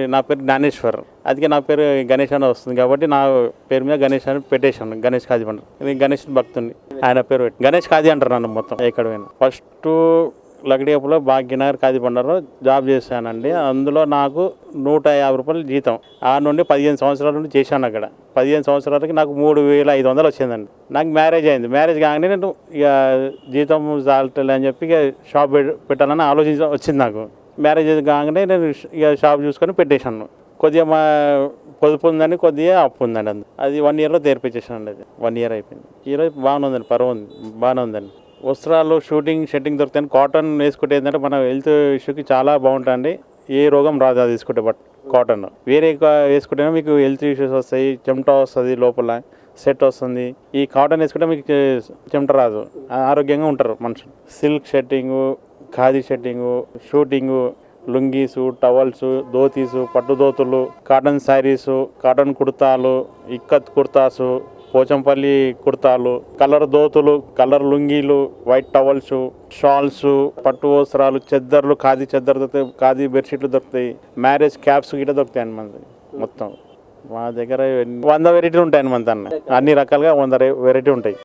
నా పేరు జ్ఞానేశ్వర్. అందుకే నా పేరు గణేష్ అని వస్తుంది కాబట్టి నా పేరు మీద గణేష్ అని పెట్టేశాను గణేష్ కాజీ పండుగ. ఇది గణేష్ భక్తుని. ఆయన పేరు పెట్టి. గణేష్ కాజీ అంటారు నన్ను మొత్తం ఎక్కడ పోయినా. ఫస్ట్ లగడియపులో భాగ్యనగర్ కాజీ పండుగలో జాబ్ చేశానండి. అందులో నాకు నూట యాభై రూపాయలు జీతం. ఆ నుండి పదిహేను సంవత్సరాల నుండి చేశాను అక్కడ. పదిహేను సంవత్సరాలకి నాకు మూడు వేల ఐదు వందలు వచ్చిందండి. నాకు మ్యారేజ్ అయింది. మ్యారేజ్ కాగానే నేను ఇక జీతం చాలట్లే అని చెప్పి ఇక షాప్ పెట్టాలని ఆలోచించ వచ్చింది నాకు. మ్యారేజ్ కాగానే నేను ఇక షాప్ చూసుకొని పెట్టేశాను. కొద్దిగా మా పొదుపు ఉందని కొద్దిగా అప్పు ఉందండి అందు. అది వన్ ఇయర్లో తెరిపించేసానండి అది. వన్ ఇయర్ అయిపోయింది. ఈరోజు బాగానే ఉందండి పర్వ ఉంది బాగానే ఉందండి. వస్త్రాలు షూటింగ్ షెట్టింగ్ దొరుకుతాయి కాటన్ వేసుకుంటే ఏంటంటే మన హెల్త్ ఇష్యూకి చాలా బాగుంటుంది ఏ రోగం రాదు అది తీసుకుంటే బట్ కాటన్ వేరే కా- మీకు హెల్త్ ఇష్యూస్ వస్తాయి చెమట వస్తుంది లోపల సెట్ వస్తుంది. ఈ కాటన్ వేసుకుంటే మీకు చెమట రాదు. ఆరోగ్యంగా ఉంటారు మనుషులు. Silk shirting khadi shirting suiting lungis towels dhotis పట్టుదోతులు cotton saris cotton కుర్తాలు ఇక్కత్ కుర్తాసు పోచంపల్లి కుర్తాలు కలర్ దోతులు కలర్ లుంగీలు వైట్ టవల్స్ షాల్స్ పట్టు వస్త్రాలు చెద్దర్లు ఖాదీ చెద్దరు దొరుకుతాయి ఖాదీ బెడ్షీట్లు దొరుకుతాయి మ్యారేజ్ క్యాప్స్ గిట్ట దొరుకుతాయి అండి మొత్తం. మా దగ్గర వంద వెరైటీలు ఉంటాయి మన అన్ని. రకాలుగా వంద వెరైటీ ఉంటాయి.